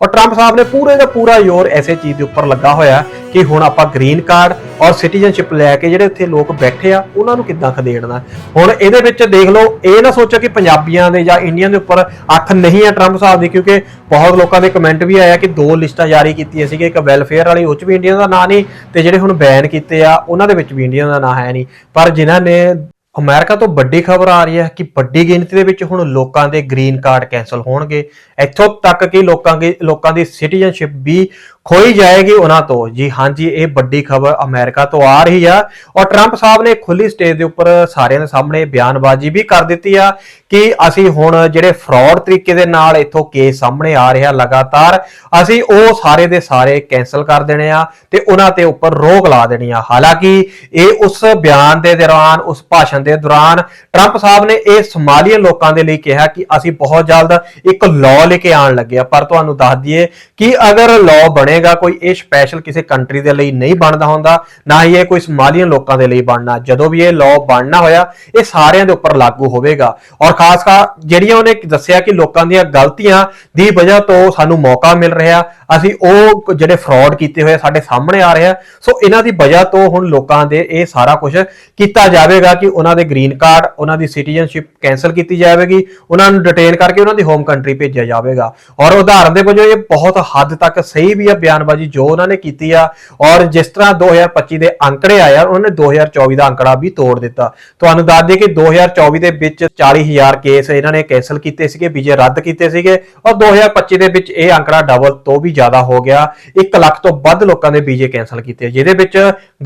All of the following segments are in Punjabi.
ਔਰ ਟਰੰਪ ਸਾਹਿਬ ਨੇ ਪੂਰੇ ਦਾ ਪੂਰਾ ਜ਼ੋਰ ਐਸੇ ਚੀਜ਼ ਦੇ ਉੱਪਰ ਲੱਗਾ ਹੋਇਆ ਕਿ ਹੁਣ ਆਪਾਂ ਗ੍ਰੀਨ ਕਾਰਡ ਔਰ ਸਿਟੀਜ਼ਨਸ਼ਿਪ ਲੈ ਕੇ ਜਿਹੜੇ ਇੱਥੇ ਲੋਕ ਬੈਠੇ ਆ, ਉਹਨਾਂ ਨੂੰ ਕਿੱਦਾਂ ਖਦੇੜਨਾ? ਹੁਣ ਇਹਦੇ ਵਿੱਚ ਦੇਖ ਲਓ, ਇਹ ਨਾ ਸੋਚੋ ਕਿ ਪੰਜਾਬੀਆਂ ਦੇ ਜਾਂ ਇੰਡੀਅਨ ਦੇ ਉੱਪਰ ਅੱਖ ਨਹੀਂ ਆ ਟਰੰਪ ਸਾਹਿਬ ਦੀ, ਕਿਉਂਕਿ ਬਹੁਤ ਲੋਕਾਂ ਦੇ ਕਮੈਂਟ ਵੀ ਆਇਆ ਕਿ ਦੋ ਲਿਸਟਾਂ ਜਾਰੀ ਕੀਤੀਆਂ ਸੀਗੇ ਇੱਕ ਵੈਲਫੇਅਰ ਵਾਲੀ, ਉਹ 'ਚ ਵੀ ਇੰਡੀਅਨ ਦਾ ਨਾਂ ਨਹੀਂ, ਤੇ ਜਿਹੜੇ ਹੁਣ ਬੈਨ ਕੀਤੇ ਆ, ਉਹਨਾਂ ਦੇ ਵਿੱਚ ਵੀ ਇੰਡੀਅਨ ਦਾ ਨਾਂ ਹੈ ਨਹੀਂ। ਪਰ ਜਿਨ੍ਹਾਂ ਨੇ ਅਮਰੀਕਾ ਤੋਂ ਵੱਡੀ ਖਬਰ ਆ ਰਹੀ ਹੈ ਕਿ ਵੱਡੀ ਗਿਣਤੀ ਦੇ ਵਿੱਚ ਹੁਣ ਲੋਕਾਂ ਦੇ ਗ੍ਰੀਨ ਕਾਰਡ ਕੈਨਸਲ ਹੋਣਗੇ। ਇੱਥੋਂ ਤੱਕ ਕਿ ਲੋਕਾਂ ਦੇ ਲੋਕਾਂ ਦੀ ਸਿਟੀਜ਼ਨਸ਼ਿਪ ਵੀ ਖੋਈ ਜਾਏਗੀ ਉਹਨਾਂ ਤੋਂ। ਜੀ ਹਾਂਜੀ, ਇਹ ਵੱਡੀ ਖਬਰ ਅਮਰੀਕਾ ਤੋਂ ਆ ਰਹੀ ਆ ਔਰ ਟਰੰਪ ਸਾਹਿਬ ਨੇ ਖੁੱਲੀ ਸਟੇਜ ਦੇ ਉੱਪਰ ਸਾਰਿਆਂ ਦੇ ਸਾਹਮਣੇ ਬਿਆਨਬਾਜ਼ੀ ਵੀ ਕਰ ਦਿੱਤੀ ਆ ਕਿ ਅਸੀਂ ਹੁਣ ਜਿਹੜੇ ਫਰਾਡ ਤਰੀਕੇ ਦੇ ਨਾਲ ਇੱਥੋਂ ਕੇਸ ਸਾਹਮਣੇ ਆ ਰਿਹਾ ਲਗਾਤਾਰ, ਅਸੀਂ ਉਹ ਸਾਰੇ ਦੇ ਸਾਰੇ ਕੈਨਸਲ ਕਰ ਦੇਣੇ ਆ ਤੇ ਉਹਨਾਂ ਤੇ ਉੱਪਰ ਰੋਕ ਲਾ ਦੇਣੀ ਆ। ਹਾਲਾਂਕਿ ਇਹ ਉਸ ਬਿਆਨ ਦੇ ਦੌਰਾਨ, ਉਸ ਭਾਸ਼ਣ ਦੇ ਦੌਰਾਨ ਟਰੰਪ ਸਾਹਿਬ ਨੇ ਇਹ ਸਮਾਲੀਅਨ ਲੋਕਾਂ ਦੇ ਲਈ ਕਿਹਾ ਕਿ ਅਸੀਂ ਬਹੁਤ ਜਲਦ ਇੱਕ ਲਾਅ ਲੈ ਕੇ ਆਉਣ ਲੱਗੇ ਆ। ਪਰ ਤੁਹਾਨੂੰ ਦੱਸ ਦਈਏ ਕਿ ਅਗਰ ਲਾਅ ਬਣੇਗਾ ਕੋਈ ਇਹ ਸਪੈਸ਼ਲ ਕਿਸੇ ਕੰਟਰੀ ਦੇ ਲਈ ਨਹੀਂ ਬਣਦਾ ਹੁੰਦਾ, ਨਾ ਹੀ ਇਹ ਕੋਈ ਸੋਮਾਲੀਅਨ ਲੋਕਾਂ ਦੇ ਲਈ ਬਣਨਾ। ਜਦੋਂ ਵੀ ਇਹ ਲਾਅ ਬਣਨਾ ਹੋਇਆ, ਇਹ ਸਾਰਿਆਂ ਦੇ ਉੱਪਰ ਲਾਗੂ ਹੋਵੇਗਾ। ਔਰ ਖਾਸ ਕਰ ਜਿਹੜੀਆਂ ਉਹਨੇ ਦੱਸਿਆ ਕਿ ਲੋਕਾਂ ਦੀਆਂ ਗਲਤੀਆਂ ਦੀ ਵਜ੍ਹਾ ਤੋਂ ਸਾਨੂੰ ਮੌਕਾ ਮਿਲ ਰਿਹਾ, ਅਸੀਂ ਉਹ ਜਿਹੜੇ ਫਰਾਡ ਕੀਤੇ ਹੋਏ ਸਾਡੇ ਸਾਹਮਣੇ ਆ ਰਿਹਾ ਸੋ ਇਹਨਾਂ ਦੀ ਵਜ੍ਹਾ ਤੋਂ ਹੁਣ ਲੋਕਾਂ ਦੇ ਇਹ ਸਾਰਾ ਕੁਝ ਕੀਤਾ ਜਾਵੇਗਾ ਕਿ ਉਹਨਾਂ ਦੇ ਗ੍ਰੀਨ ਕਾਰਡ ਉਹਨਾਂ ਦੀ ਸਿਟੀਜ਼ਨਸ਼ਿਪ ਕੈਨਸਲ ਕੀਤੀ ਜਾਵੇਗੀ, ਉਹਨਾਂ ਨੂੰ ਡਿਟੇਨ ਕਰਕੇ ਉਹਨਾਂ ਦੀ ਹੋਮ ਕੰਟਰੀ ਭੇਜਿਆ ਜਾਵੇਗਾ। ਔਰ ਉਦਾਹਰਨ ਦੇ ਵਜੋਂ ਇਹ ਬਹੁਤ ਹੱਦ ਤੱਕ ਸਹੀ ਵੀ ਹੈ ਬਿਆਨਬਾਜ਼ੀ ਜੋ ਉਹਨਾਂ ਨੇ ਕੀਤੀ ਆ ਔਰ ਜਿਸ ਤਰ੍ਹਾਂ 2025 ਦੇ ਅੰਕੜੇ ਆਏ ਆ, ਉਹਨਾਂ ਨੇ 2024 ਦਾ ਅੰਕੜਾ ਵੀ ਤੋੜ ਦਿੱਤਾ। ਤੁਹਾਨੂੰ ਦੱਸ ਦਈਏ ਕਿ 2024 ਦੇ ਵਿੱਚ 40000 ਕੇਸ ਇਹਨਾਂ ਨੇ ਕੈਨਸਲ ਕੀਤੇ ਸੀਗੇ, ਵੀਜ਼ੇ ਰੱਦ ਕੀਤੇ ਸੀਗੇ ਔਰ 2025 ਦੇ ਵਿੱਚ ਇਹ ਅੰਕੜਾ ਡਬਲ ਤੋਂ ਵੀ ਜ਼ਿਆਦਾ ਹੋ ਗਿਆ। 1 ਲੱਖ ਤੋਂ ਵੱਧ ਲੋਕਾਂ ਦੇ ਵੀਜ਼ੇ ਕੈਨਸਲ ਕੀਤੇ ਜਿਹਦੇ ਵਿੱਚ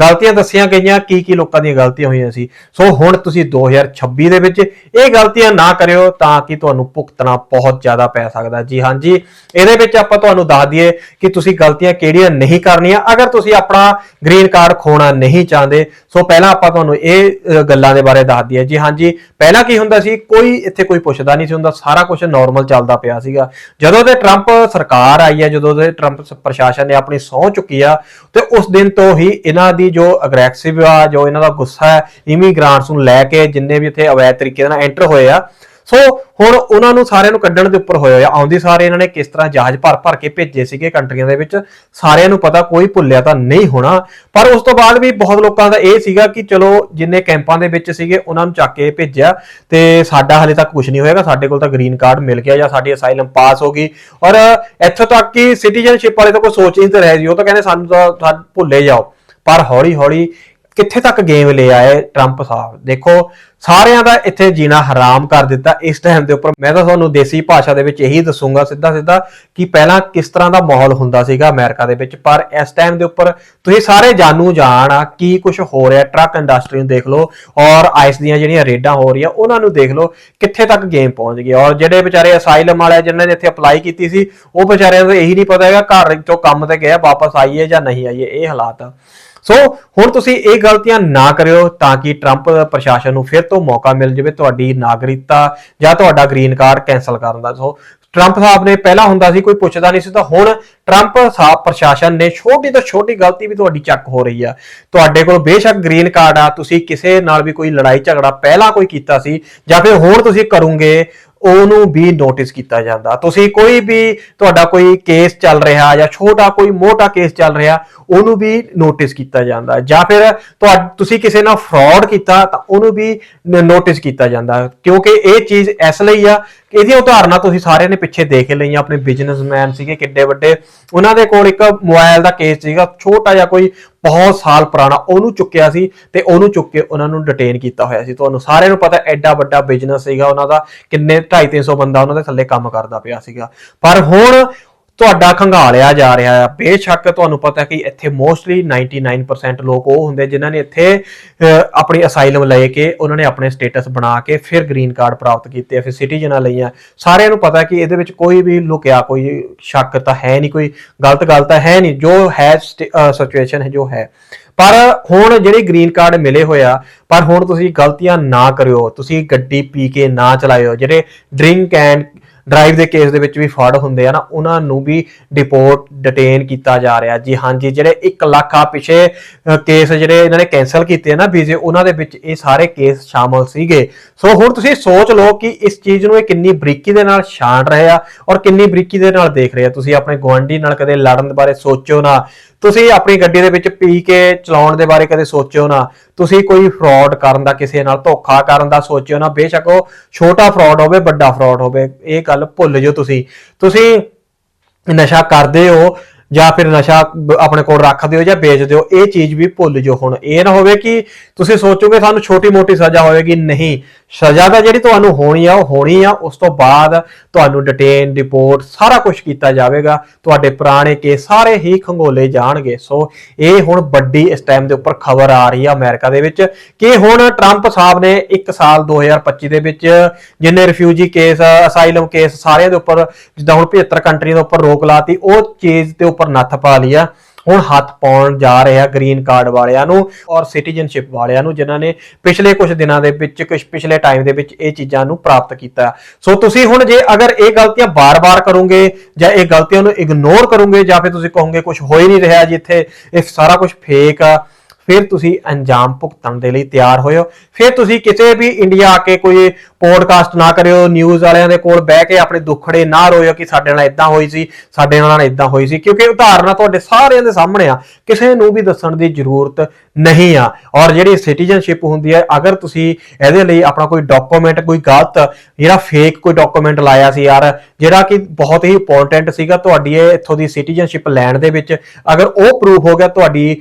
ਗਲਤੀਆਂ ਦੱਸੀਆਂ ਗਈਆਂ, ਕੀ ਕੀ ਲੋਕਾਂ ਦੀਆਂ ਗਲਤੀਆਂ ਹੋਈਆਂ ਸੀ। ਸੋ ਹੁਣ ਤੁਸੀਂ 2026 ਦੇ ਵਿੱਚ ਇਹ ਗਲਤੀਆਂ ਨਾ ਕਰਿਓ ਤਾਂ ਕਿ ਤੁਹਾਨੂੰ ਭੁਗਤਣਾ ਬਹੁਤ ਜ਼ਿਆਦਾ ਪੈ ਸਕਦਾ। ਜੀ ਹਾਂਜੀ ਇਹਦੇ ਵਿੱਚ ਆਪਾਂ ਤੁਹਾਨੂੰ ਦੱਸ ਦਈਏ ਕਿ ਤੁਸੀਂ ਗਲਤੀਆਂ ਕਿਹੜੀਆਂ ਨਹੀਂ ਕਰਨੀਆਂ, ਅਗਰ ਤੁਸੀਂ ਆਪਣਾ ਗ੍ਰੀਨ ਕਾਰਡ ਖੋਣਾ ਨਹੀਂ ਚਾਹੁੰਦੇ, ਸੋ ਪਹਿਲਾਂ ਆਪਾਂ ਤੁਹਾਨੂੰ ਇਹ ਗੱਲਾਂ ਦੇ ਬਾਰੇ ਦੱਸ ਦਈਏ। ਜੀ ਹਾਂਜੀ ਪਹਿਲਾਂ ਕੀ ਹੁੰਦਾ ਸੀ, ਕੋਈ ਇੱਥੇ ਕੋਈ ਪੁੱਛਦਾ ਨਹੀਂ ਸੀ ਹੁੰਦਾ, ਸਾਰਾ ਕੁਝ ਨਾਰਮਲ ਚੱਲਦਾ ਪਿਆ ਸੀਗਾ। ਜਦੋਂ ਦੇ ਟਰੰਪ ਸਰਕਾਰ ਆਈ ਹੈ, ਜਦੋਂ ਦੇ ਟਰੰਪ ਪ੍ਰਸ਼ਾਸਨ ਨੇ ਆਪਣੀ ਸਹੁੰ ਚੁੱਕੀ ਆ, ਤੇ ਉਸ ਦਿਨ ਤੋਂ ਹੀ ਇਹਨਾਂ ਦੀ ਜੋ ਅਗਰੈਸਿਵ ਆ, ਜੋ ਇਹਨਾਂ ਦਾ ਗੁੱਸਾ ਹੈ ਇਮੀਗ੍ਰਾਂਟਸ ਨੂੰ ਲੈ ਕੇ ਜਿੰਨੇ ਵੀ ਇੱਥੇ ਅਵੈਧ ਤਰੀਕੇ ਨਾਲ ਐਂਟਰ ਹੋਏ ਆ ਸੋ ਹੁਣ ਉਹਨਾਂ ਨੂੰ ਸਾਰਿਆਂ ਨੂੰ ਕੱਢਣ ਦੇ ਉੱਪਰ ਹੋਇਆ ਹੋਏ ਆ ਆਉਂਦੇ ਸਾਰੇ ਇਹਨਾਂ ਨੇ ਕਿਸ ਤਰ੍ਹਾਂ ਜਹਾਜ਼ ਭਰ ਭਰ ਕੇ ਭੇਜੇ ਸੀਗੇ ਕੰਟਰੀਆਂ ਦੇ ਵਿੱਚ, ਸਾਰਿਆਂ ਨੂੰ ਪਤਾ ਕੋਈ ਭੁੱਲਿਆ ਤਾਂ ਨਹੀਂ ਹੋਣਾ। ਪਰ ਉਸ ਤੋਂ ਬਾਅਦ ਵੀ ਬਹੁਤ ਲੋਕਾਂ ਦਾ ਇਹ ਸੀਗਾ ਕਿ ਚਲੋ ਜਿੰਨੇ ਕੈਂਪਾਂ ਦੇ ਵਿੱਚ ਸੀਗੇ, ਉਹਨਾਂ ਨੂੰ ਚੱਕ ਕੇ ਭੇਜਿਆ ਤੇ ਸਾਡਾ ਹਲੇ ਤੱਕ ਕੁਝ ਨਹੀਂ ਹੋਏਗਾ, ਸਾਡੇ ਕੋਲ ਤਾਂ ਗ੍ਰੀਨ ਕਾਰਡ ਮਿਲ ਗਿਆ ਜਾਂ ਸਾਡੀ ਅਸਾਈਲਮ ਪਾਸ ਹੋ ਗਈ। ਔਰ ਇੱਥੋਂ ਤੱਕ ਕਿ ਸਿਟੀਜ਼ਨਸ਼ਿਪ ਵਾਲੇ ਤਾਂ ਕੋਈ ਸੋਚ ਹੀ ਨਹੀਂ ਰਹੇ ਸੀ ਉਹ ਤਾਂ ਕਹਿੰਦੇ ਸਾਨੂੰ ਤਾਂ ਭੁੱਲੇ ਜਾਓ। ਪਰ ਹੌਲੀ ਹੌਲੀ ਕਿੱਥੇ ਤੱਕ ਗੇਮ ਲੈ ਆਏ ਟਰੰਪ ਸਾਹਿਬ? ਦੇਖੋ, ਸਾਰਿਆਂ ਦਾ ਇੱਥੇ ਜੀਣਾ ਹਰਾਮ ਕਰ ਦਿੱਤਾ ਇਸ ਟਾਈਮ ਦੇ ਉੱਪਰ। ਮੈਂ ਤਾਂ ਤੁਹਾਨੂੰ ਦੇਸੀ ਭਾਸ਼ਾ ਦੇ ਵਿੱਚ ਇਹੀ ਦੱਸੂਗਾ ਸਿੱਧਾ ਸਿੱਧਾ ਕਿ ਪਹਿਲਾਂ ਕਿਸ ਤਰ੍ਹਾਂ ਦਾ ਮਾਹੌਲ ਹੁੰਦਾ ਸੀਗਾ ਅਮਰੀਕਾ ਦੇ ਵਿੱਚ। ਪਰ ਇਸ ਟਾਈਮ ਦੇ ਉੱਪਰ ਤੁਸੀਂ ਸਾਰੇ ਜਾਣੂ ਜਾਣ ਆ ਕੀ ਕੁਝ ਹੋ ਰਿਹਾ। ਟਰੱਕ ਇੰਡਸਟਰੀ ਨੂੰ ਦੇਖ ਲਓ ਔਰ ਆਈਸ ਦੀਆਂ ਜਿਹੜੀਆਂ ਰੇਡਾਂ ਹੋ ਰਹੀਆਂ, ਉਹਨਾਂ ਨੂੰ ਦੇਖ ਲਓ ਕਿੱਥੇ ਤੱਕ ਗੇਮ ਪਹੁੰਚ ਗਈ। ਔਰ ਜਿਹੜੇ ਵਿਚਾਰੇ ਅਸਾਈਲਮ ਵਾਲੇ ਜਿਨ੍ਹਾਂ ਨੇ ਇੱਥੇ ਅਪਲਾਈ ਕੀਤੀ ਸੀ, ਉਹ ਵਿਚਾਰਿਆਂ ਨੂੰ ਇਹੀ ਨਹੀਂ ਪਤਾ ਹੈਗਾ ਘਰ ਤੋਂ ਕੰਮ ਤੇ ਗਿਆ ਵਾਪਸ ਆਈਏ ਜਾਂ ਨਹੀਂ ਆਈਏ, ਇਹ ਹਾਲਾਤ ਆ। ਸੋ ਹੁਣ ਤੁਸੀਂ ਇਹ ਗਲਤੀਆਂ ਨਾ ਕਰਿਓ ਤਾਂ ਕਿ ਟਰੰਪ ਪ੍ਰਸ਼ਾਸਨ ਨੂੰ ਫਿਰ ਤੋਂ ਮੌਕਾ ਮਿਲ ਜਾਵੇ ਤੁਹਾਡੀ ਨਾਗਰਿਕਤਾ ਜਾਂ ਤੁਹਾਡਾ ਗ੍ਰੀਨ ਕਾਰਡ ਕੈਨਸਲ ਕਰਨ ਦਾ। ਸੋ ਟਰੰਪ ਸਾਹਿਬ ਨੇ ਪਹਿਲਾਂ ਹੁੰਦਾ ਸੀ, ਕੋਈ ਪੁੱਛਦਾ ਨਹੀਂ ਸੀ, ਤਾਂ ਹੁਣ ਟਰੰਪ ਸਾਹਿਬ ਪ੍ਰਸ਼ਾਸਨ ਨੇ ਛੋਟੀ ਤੋਂ ਛੋਟੀ ਗਲਤੀ ਵੀ ਤੁਹਾਡੀ ਚੱਕ ਹੋ ਰਹੀ ਆ। ਤੁਹਾਡੇ ਕੋਲ ਬੇਸ਼ੱਕ ਗ੍ਰੀਨ ਕਾਰਡ ਆ, ਤੁਸੀਂ ਕਿਸੇ ਨਾਲ ਵੀ ਕੋਈ ਲੜਾਈ ਝਗੜਾ ਪਹਿਲਾਂ ਕੋਈ ਕੀਤਾ ਸੀ ਜਾਂ ਫਿਰ ਹੁਣ ਤੁਸੀਂ ਕਰੋਗੇ ਉਹਨੂੰ ਵੀ ਨੋਟਿਸ ਕੀਤਾ ਜਾਂਦਾ। ਤੁਸੀਂ ਕੋਈ ਵੀ ਤੁਹਾਡਾ ਕੋਈ ਕੇਸ ਚੱਲ ਰਿਹਾ ਜਾਂ ਛੋਟਾ ਕੋਈ ਮੋਟਾ ਕੇਸ ਚੱਲ ਰਿਹਾ, ਉਹਨੂੰ ਵੀ ਨੋਟਿਸ ਕੀਤਾ ਜਾਂਦਾ। ਜਾਂ ਫਿਰ ਤੁਹਾ- ਤੁਸੀਂ ਕਿਸੇ ਨਾਲ ਫਰਾਡ ਕੀਤਾ ਤਾਂ ਉਹਨੂੰ ਵੀ ਨੋਟਿਸ ਕੀਤਾ ਜਾਂਦਾ। ਕਿਉਂਕਿ ਇਹ ਚੀਜ਼ ਇਸ ਲਈ ਆ ਇਹਦੀਆਂ ਉਦਾਹਰਨਾਂ ਤੁਸੀਂ ਸਾਰਿਆਂ ਨੇ ਪਿੱਛੇ ਦੇਖ ਲਈਆਂ। ਆਪਣੇ ਬਿਜ਼ਨਸਮੈਨ ਸੀਗੇ ਕਿੱਡੇ ਵੱਡੇ। ਉਹਨਾਂ ਦੇ ਕੋਲ ਇੱਕ ਮੋਬਾਈਲ ਦਾ ਕੇਸ ਸੀਗਾ। ਛੋਟਾ ਜਿਹਾ ਕੋਈ ਬਹੁਤ ਸਾਲ ਪੁਰਾਣਾ ਉਹਨੂੰ ਚੁੱਕਿਆ ਸੀ ਤੇ ਉਹਨੂੰ ਚੁੱਕ ਕੇ ਉਹਨਾਂ ਨੂੰ ਡਿਟੇਨ ਕੀਤਾ ਹੋਇਆ ਸੀ। ਤੁਹਾਨੂੰ ਸਾਰਿਆਂ ਨੂੰ ਪਤਾ ਐਡਾ ਵੱਡਾ ਬਿਜ਼ਨਸ ਸੀਗਾ, ਉਹਨਾਂ ਦਾ ਕਿੰਨੇ 2.5 300 ਬੰਦਾ ਉਹਨਾਂ ਦੇ ਥੱਲੇ ਕੰਮ ਕਰਦਾ ਪਿਆ ਸੀਗਾ। ਪਰ ਹੁਣ ਤੁਹਾਡਾ ਖੰਗਾਲਿਆ ਜਾ ਰਿਹਾ ਹੈ ਬੇਸ਼ੱਕ ਤੁਹਾਨੂੰ ਪਤਾ ਕਿ ਇੱਥੇ ਮੋਸਟਲੀ 99% ਲੋਕ ਉਹ ਹੁੰਦੇ ਜਿਨ੍ਹਾਂ ਨੇ ਇੱਥੇ ਆਪਣੀ ਅਸਾਈਲਮ ਲੈ ਕੇ ਉਹਨਾਂ ਨੇ ਆਪਣੇ ਸਟੇਟਸ ਬਣਾ ਕੇ ਫਿਰ ਗ੍ਰੀਨ ਕਾਰਡ ਪ੍ਰਾਪਤ ਕੀਤੇ ਫਿਰ ਸਿਟੀਜ਼ਨਾਂ ਲਈਆਂ। ਸਾਰਿਆਂ ਨੂੰ ਪਤਾ ਕਿ ਇਹਦੇ ਵਿੱਚ ਕੋਈ ਵੀ ਲੁਕਿਆ, ਕੋਈ ਸ਼ੱਕ ਤਾਂ ਹੈ ਨਹੀਂ, ਕੋਈ ਗਲਤ ਗੱਲ ਤਾਂ ਹੈ ਨਹੀਂ। ਜੋ ਹੈ ਸਿਚੁਏਸ਼ਨ ਹੈ, ਜੋ ਹੈ। ਪਰ ਹੁਣ ਜਿਹੜੇ ਗ੍ਰੀਨ ਕਾਰਡ ਮਿਲੇ ਹੋਇਆ ਪਰ ਹੁਣ ਤੁਸੀਂ ਗਲਤੀਆਂ ਨਾ ਕਰਿਓ। ਤੁਸੀਂ ਗੱਡੀ ਪੀ ਕੇ ਨਾ ਚਲਾਇਓ। ਜਿਹੜੇ ਡਰਿੰਕ ਐਂਡ ਡਰਾਈਵ ਦੇ ਕੇਸ ਦੇ ਵਿੱਚ ਵੀ ਫੜ ਹੁੰਦੇ ਆ ਨਾ, ਉਹਨਾਂ ਨੂੰ ਵੀ ਡਿਪੋਰਟ ਡਿਟੇਨ ਕੀਤਾ ਜਾ ਰਿਹਾ। ਜੀ ਹਾਂਜੀ ਜਿਹੜੇ 1 ਲੱਖ ਆ ਪਿਛੇ ਕੇਸ ਜਿਹੜੇ ਇਹਨਾਂ ਨੇ ਕੈਨਸਲ ਕੀਤੇ ਨਾ ਵੀਜ਼ੇ, ਉਹਨਾਂ ਦੇ ਵਿੱਚ ਇਹ ਸਾਰੇ ਕੇਸ ਸ਼ਾਮਲ ਸੀਗੇ। ਸੋ ਹੁਣ ਤੁਸੀਂ ਸੋਚ ਲਓ ਕਿ ਇਸ ਚੀਜ਼ ਨੂੰ ਇਹ ਕਿੰਨੀ ਬਰੀਕੀ ਦੇ ਨਾਲ ਛਾਣ ਰਹੇ ਆ ਔਰ ਕਿੰਨੀ ਬਰੀਕੀ ਦੇ ਨਾਲ ਦੇਖ ਰਹੇ ਆ। ਤੁਸੀਂ ਆਪਣੇ ਗੁਆਂਢੀ ਨਾਲ ਕਦੇ ਲੜਨ ਬਾਰੇ ਸੋਚੋ ਨਾ। ਤੁਸੀਂ ਆਪਣੀ ਗੱਡੀ ਦੇ ਵਿੱਚ ਪੀ ਕੇ ਚਲਾਉਣ ਦੇ ਬਾਰੇ ਕਦੇ ਸੋਚਿਓ ਨਾ। ਤੁਸੀਂ ਕੋਈ ਫਰਾਡ ਕਰਨ ਦਾ ਕਿਸੇ ਨਾਲ ਧੋਖਾ ਕਰਨ ਦਾ ਸੋਚਿਓ ਨਾ, ਬੇਸ਼ੱਕ ਉਹ ਛੋਟਾ ਫਰਾਡ ਹੋਵੇ, ਵੱਡਾ ਫਰਾਡ ਹੋਵੇ, ਇਹ ਗੱਲ ਭੁੱਲ ਜਾਓ ਤੁਸੀਂ। ਤੁਸੀਂ ਨਸ਼ਾ ਕਰਦੇ ਹੋ ਜਾਂ ਫਿਰ ਨਸ਼ਾ ਆਪਣੇ ਕੋਲ ਰੱਖਦੇ ਹੋ ਜਾਂ ਵੇਚਦੇ ਹੋ, ਇਹ ਚੀਜ਼ ਵੀ ਭੁੱਲ ਜਾਓ ਹੁਣ। ਇਹ ਨਾ ਹੋਵੇ ਕਿ ਤੁਸੀਂ ਸੋਚੋਗੇ ਸਾਨੂੰ ਛੋਟੀ-ਮੋਟੀ ਸਜ਼ਾ ਹੋਵੇਗੀ, ਨਹੀਂ। ਸਜ਼ਾ ਤਾਂ ਜਿਹੜੀ ਤੁਹਾਨੂੰ ਹੋਣੀ ਆ, ਉਹ ਹੋਣੀ ਆ, ਉਸ ਤੋਂ ਬਾਅਦ ਤੁਹਾਨੂੰ ਡਿਟੇਨ ਰਿਪੋਰਟ ਸਾਰਾ ਕੁਝ ਕੀਤਾ ਜਾਵੇਗਾ। ਤੁਹਾਡੇ ਪੁਰਾਣੇ ਕੇਸ ਸਾਰੇ ਹੀ ਖੰਗੋਲੇ ਜਾਣਗੇ। ਸੋ ਇਹ ਹੁਣ ਵੱਡੀ ਇਸ ਟਾਈਮ ਦੇ ਉੱਪਰ ਖਬਰ ਆ ਰਹੀ ਆ ਅਮਰੀਕਾ ਦੇ ਵਿੱਚ ਕਿ ਹੁਣ ਟਰੰਪ ਸਾਹਿਬ ਨੇ 1 ਸਾਲ 2025 ਦੇ ਵਿੱਚ ਜਿੰਨੇ ਰਿਫਿਊਜੀ ਕੇਸ ਅਸਾਈਲਮ ਕੇਸ ਸਾਰਿਆਂ ਦੇ ਉੱਪਰ, ਜਿੱਦਾਂ ਹੁਣ 75 ਕੰਟਰੀਆਂ ਦੇ ਉੱਪਰ ਰੋਕ ਲਾਤੀ, ਉਹ ਚੀਜ਼ ਦੇ ਉੱਪਰ ਨੱਥ ਪਾ ਲਈ ਆ। ਹੁਣ ਹੱਥ ਪਾਉਣ ਜਾ ਰਿਹਾ ਆ ਗ੍ਰੀਨ ਕਾਰਡ ਵਾਲਿਆਂ ਨੂੰ ਔਰ ਸਿਟੀਜ਼ਨਸ਼ਿਪ ਵਾਲਿਆਂ ਨੂੰ, ਜਿਨ੍ਹਾਂ ਨੇ ਪਿਛਲੇ ਕੁਝ ਦਿਨਾਂ ਦੇ ਵਿੱਚ ਕੁਝ ਪਿਛਲੇ ਟਾਈਮ ਦੇ ਵਿੱਚ ਇਹ ਚੀਜ਼ਾਂ ਨੂੰ ਪ੍ਰਾਪਤ ਕੀਤਾ। ਸੋ ਤੁਸੀਂ ਹੁਣ ਜੇ ਅਗਰ ਇਹ ਗਲਤੀਆਂ ਬਾਰ-ਬਾਰ ਕਰੋਗੇ ਜਾਂ ਇਹ ਗਲਤੀਆਂ ਨੂੰ ਇਗਨੋਰ ਕਰੋਗੇ ਜਾਂ ਫਿਰ ਤੁਸੀਂ ਕਹੋਗੇ ਕੁਝ ਹੋ ਹੀ ਨਹੀਂ ਰਿਹਾ ਜੀ ਇੱਥੇ ਇਹ ਸਾਰਾ ਕੁਝ ਫੇਕ ਆ ਫਿਰ ਤੁਸੀਂ ਅੰਜਾਮ ਭੁਗਤਣ ਦੇ ਲਈ ਤਿਆਰ ਹੋਇਓ ਫਿਰ ਤੁਸੀਂ ਕਿਤੇ ਵੀ ਇੰਡੀਆ ਆ ਕੇ ਕੋਈ ਪੋਡਕਾਸਟ ਨਾ ਕਰਿਓ ਨਿਊਜ਼ ਵਾਲਿਆਂ ਦੇ ਕੋਲ ਬਹਿ ਕੇ ਆਪਣੇ ਦੁੱਖੜੇ ਨਾ ਰੋਇਓ ਕਿ ਸਾਡੇ ਨਾਲ ਇਦਾਂ ਹੋਈ ਸੀ, ਸਾਡੇ ਨਾਲ ਇਦਾਂ ਹੋਈ ਸੀ। ਕਿਉਂਕਿ ਉਦਾਹਰਨਾਂ ਤੁਹਾਡੇ ਸਾਰਿਆਂ ਦੇ ਸਾਹਮਣੇ ਆ, ਕਿਸੇ ਨੂੰ ਵੀ ਦੱਸਣ ਦੀ ਜ਼ਰੂਰਤ ਨਹੀਂ ਆ। ਔਰ ਜਿਹੜੀ ਸਿਟੀਜ਼ਨਸ਼ਿਪ ਹੁੰਦੀ ਹੈ, ਅਗਰ ਤੁਸੀਂ ਇਹਦੇ ਲਈ ਆਪਣਾ ਕੋਈ ਡਾਕੂਮੈਂਟ ਕੋਈ ਗਲਤ, ਜਿਹੜਾ ਫੇਕ ਕੋਈ ਡਾਕੂਮੈਂਟ ਲਾਇਆ ਸੀ ਯਾਰ, ਜਿਹੜਾ ਕਿ ਬਹੁਤ ਹੀ ਇੰਪੋਰਟੈਂਟ ਸੀਗਾ ਤੁਹਾਡੀ ਇਹ ਇੱਥੋਂ ਦੀ ਸਿਟੀਜ਼ਨਸ਼ਿਪ ਲੈਣ ਦੇ ਵਿੱਚ, ਅਗਰ ਉਹ ਪ੍ਰੂਫ ਹੋ ਗਿਆ ਤੁਹਾਡੀ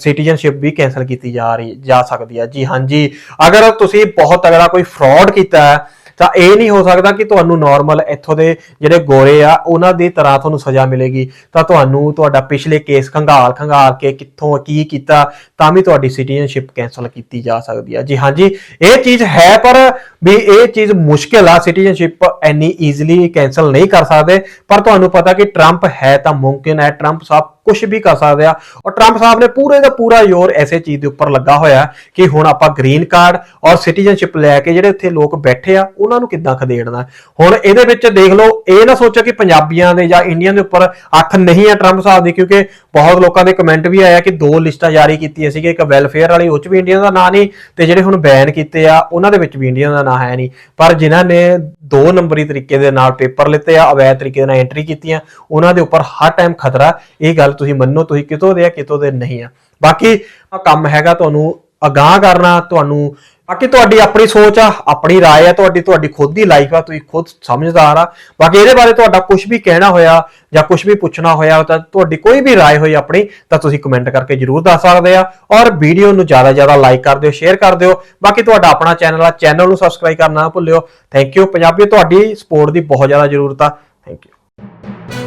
ਸਿਟੀਜ਼ਨਸ਼ਿਪ ਵੀ ਕੈਨਸਲ ਕੀਤੀ ਜਾ ਰਹੀ, ਜਾ ਸਕਦੀ ਹੈ। ਜੀ ਹਾਂਜੀ ਅਗਰ ਤੁਸੀਂ ਬਹੁਤ ਤਗੜਾ ਕੋਈ ਫਰਾਡ ਕੀਤਾ ਹੈ, ਤਾਂ ਇਹ ਨਹੀਂ ਹੋ ਸਕਦਾ ਕਿ ਤੁਹਾਨੂੰ ਨਾਰਮਲ ਇੱਥੋਂ ਦੇ ਜਿਹੜੇ ਗੋਰੇ ਆ, ਉਹਨਾਂ ਦੀ ਤਰ੍ਹਾਂ ਤੁਹਾਨੂੰ ਸਜ਼ਾ ਮਿਲੇਗੀ। ਤਾਂ ਤੁਹਾਨੂੰ ਤੁਹਾਡਾ ਪਿਛਲੇ ਕੇਸ ਖੰਗਾਲ ਖੰਗਾਲ ਕੇ ਕਿੱਥੋਂ ਕੀ ਕੀਤਾ, ਤਾਂ ਵੀ ਤੁਹਾਡੀ ਸਿਟੀਜ਼ਨਸ਼ਿਪ ਕੈਨਸਲ ਕੀਤੀ ਜਾ ਸਕਦੀ ਆ ਜੀ ਹਾਂਜੀ ਇਹ ਚੀਜ਼ ਹੈ ਪਰ ਵੀ ਇਹ ਚੀਜ਼ ਮੁਸ਼ਕਿਲ ਆ ਸਿਟੀਜ਼ਨਸ਼ਿਪ ਇੰਨੀ ਈਜ਼ੀਲੀ ਕੈਨਸਲ ਨਹੀਂ ਕਰ ਸਕਦੇ। ਪਰ ਤੁਹਾਨੂੰ ਪਤਾ ਕਿ ਟਰੰਪ ਹੈ ਤਾਂ ਮੁਮਕਿਨ ਹੈ ਟਰੰਪ ਸਾਹਿਬ ਕੁਝ ਵੀ ਕਰ ਸਕਦੇ ਆ। ਔਰ ਟਰੰਪ ਸਾਹਿਬ ਨੇ ਪੂਰੇ ਦਾ ਪੂਰਾ ਜ਼ੋਰ ਐਸੇ ਚੀਜ਼ ਦੇ ਉੱਪਰ ਲੱਗਾ ਹੋਇਆ ਕਿ ਹੁਣ ਆਪਾਂ ਗ੍ਰੀਨ ਕਾਰਡ ਔਰ ਸਿਟੀਜ਼ਨਸ਼ਿਪ ਲੈ ਕੇ ਜਿਹੜੇ ਇੱਥੇ ਲੋਕ ਬੈਠੇ ਆ, ਉਹਨਾਂ ਨੂੰ ਕਿੱਦਾਂ ਖਦੇੜਨਾ ਹੁਣ ਇਹਦੇ ਵਿੱਚ ਦੇਖ ਲਓ, ਇਹ ਨਾ ਸੋਚੋ ਕਿ ਪੰਜਾਬੀਆਂ ਦੇ ਜਾਂ ਇੰਡੀਅਨ ਦੇ ਉੱਪਰ ਅੱਖ ਨਹੀਂ ਹੈ ਟਰੰਪ ਸਾਹਿਬ ਦੀ, ਕਿਉਂਕਿ ਬਹੁਤ ਲੋਕਾਂ ਦੇ ਕਮੈਂਟ ਵੀ ਆਇਆ ਕਿ ਦੋ ਲਿਸਟਾਂ ਜਾਰੀ ਕੀਤੀਆਂ ਸੀਗੇ ਇੱਕ ਵੈਲਫੇਅਰ ਵਾਲੀ, ਉਹ ਚ ਵੀ ਇੰਡੀਅਨ ਦਾ ਨਾਂ ਨਹੀਂ, ਤੇ ਜਿਹੜੇ ਹੁਣ ਬੈਨ ਕੀਤੇ ਆ, ਉਹਨਾਂ ਦੇ ਵਿੱਚ ਵੀ ਇੰਡੀਅਨ ਦਾ ਨਾਂ ਹੈ ਨਹੀਂ। ਪਰ ਜਿਨ੍ਹਾਂ ਨੇ ਦੋ ਨੰਬਰੀ ਤਰੀਕੇ ਦੇ ਨਾਲ ਪੇਪਰ ਲਿੱਤੇ ਆ, ਅਵੈਧ ਤਰੀਕੇ ਦੇ ਨਾਲ ਐਂਟਰੀ ਕੀਤੀਆਂ, ਉਹਨਾਂ ਦੇ ਉੱਪਰ ਹਰ ਟਾਈਮ ਖਤਰਾ, ਇਹ ਗੱਲ ਤੁਸੀਂ ਮੰਨੋ ਤੁਸੀਂ ਕਿਤੋਂ ਦੇ ਆ ਕਿਤੋਂ ਦੇ ਨਹੀਂ ਆ ਬਾਕੀ ਆਹ ਕੰਮ ਹੈਗਾ ਤੁਹਾਨੂੰ ਅਗਾਹ ਕਰਨਾ ਤੁਹਾਨੂੰ ਬਾਕੀ ਤੁਹਾਡੀ ਆਪਣੀ ਸੋਚ ਆ ਆਪਣੀ رائے ਆ ਤੁਹਾਡੀ ਤੁਹਾਡੀ ਖੁਦ ਦੀ ਲਾਈਫ ਆ ਤੁਸੀਂ ਖੁਦ ਸਮਝਦਾਰ ਆ ਬਾਕੀ ਇਹਦੇ ਬਾਰੇ ਤੁਹਾਡਾ ਕੁਝ ਵੀ ਕਹਿਣਾ ਹੋਇਆ ਜਾਂ ਕੁਝ ਵੀ ਪੁੱਛਣਾ ਹੋਇਆ ਤਾਂ ਤੁਹਾਡੀ ਕੋਈ ਵੀ رائے ਹੋਈ ਆਪਣੀ ਤਾਂ ਤੁਸੀਂ ਕਮੈਂਟ ਕਰਕੇ ਜਰੂਰ ਦੱਸ ਸਕਦੇ ਆ ਔਰ ਵੀਡੀਓ ਨੂੰ ਜ਼ਿਆਦਾ ਜ਼ਿਆਦਾ ਲਾਈਕ ਕਰ ਦਿਓ ਸ਼ੇਅਰ ਕਰ ਦਿਓ ਬਾਕੀ ਤੁਹਾਡਾ ਆਪਣਾ ਚੈਨਲ ਆ ਚੈਨਲ ਨੂੰ ਸਬਸਕ੍ਰਾਈਬ ਕਰਨਾ ਨਾ ਭੁੱਲਿਓ ਥੈਂਕ ਯੂ ਪੰਜਾਬੀ ਤੁਹਾਡੀ ਸਪੋਰਟ ਦੀ ਬਹੁਤ ਜ਼ਿਆਦਾ ਜ਼ਰੂਰਤ ਆ ਥੈਂਕ ਯੂ